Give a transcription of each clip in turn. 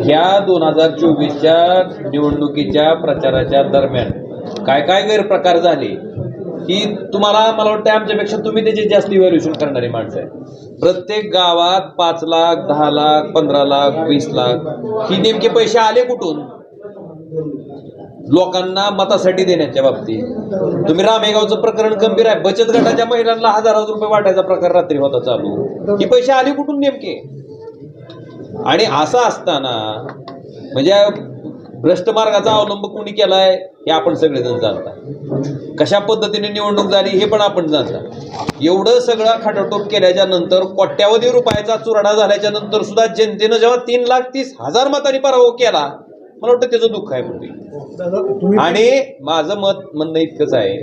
ह्या दोन हजार चोवीसच्या निवडणुकीच्या प्रचाराच्या दरम्यान काय काय गैरप्रकार झाले ही तुम्हाला मला वाटतं आमच्यापेक्षा तुम्ही त्याची जास्त इव्हॅल्युएशन करणारी माणसं आहे प्रत्येक गावात पाच लाख दहा लाख पंधरा लाख वीस लाख ही नेमके पैसे आले कुठून? लोकांना मतासाठी देण्याच्या बाबतीत. तुम्ही रामेगावचं प्रकरण गंभीर आहे. बचत गटाच्या महिलांना हजार हजार रुपये वाटायचा प्रकार रात्री होता चालू. ही पैसे आले कुठून नेमके? आणि असं असताना म्हणजे भ्रष्ट मार्गाचा अवलंब कोणी केलाय हे आपण सगळेजण जाणता कशा पद्धतीने निवडणूक झाली हे पण आपण जाणता एवढं सगळं खाटाटोप केल्याच्यानंतर कोट्यावधी रुपयाचा चुराडा झाल्याच्यानंतर सुद्धा जनतेनं जेव्हा तीन लाख तीस हजार मतांनी पराभव केला मला वाटतं त्याचं दुःख आहे तुम्ही आणि माझं मत म्हणणं इतकंच आहे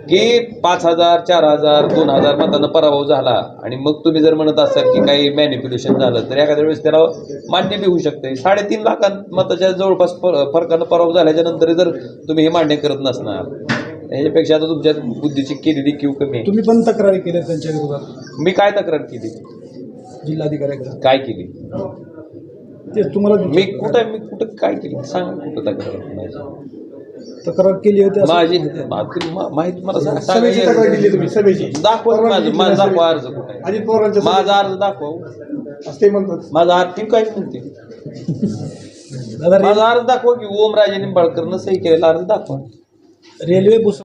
की पाच हजार चार हजार दोन हजार मतांना पराभव झाला. आणि मग तुम्ही जर म्हणत असाल की काही मॅनिप्युलेशन झालं तर एखाद्या वेळेस त्याला मान्य बी होऊ शकते. साडेतीन लाखां मताच्या जवळपास फरकानं पराभव झाल्याच्यानंतर जर तुम्ही हे मान्य करत नसणार ह्याच्यापेक्षा आता तुमच्या बुद्धीची केलेली क्यू कमी आहे. तुम्ही पण तक्रारी केल्या त्यांच्या विरोधात? मी काय तक्रार केली? जिल्हाधिकाऱ्याकडे. काय केली? ते तुम्हाला मी कुठं मी कुठं काय केली? सांग कुठं तक्रार माझी? तक्रार केली होती असं- माझी मा- माहिती मला सांग- सभेची तक्रार सांगायची केली तुम्ही सभेची? दाखवा परवानगी माझं दिली माझं नाही दाखवा. अर्ज कुठे आहे? अजित पवारांच्या माझा अर्ज दाखवा. सभेत. असं ते म्हणतात. माझा अर्ज ती काय म्हणते? दादा माझा अर्ज दाखवा की ओम राजे निंबाळकरनं सही केलेला अर्ज दाखवा. रेल्वे बुस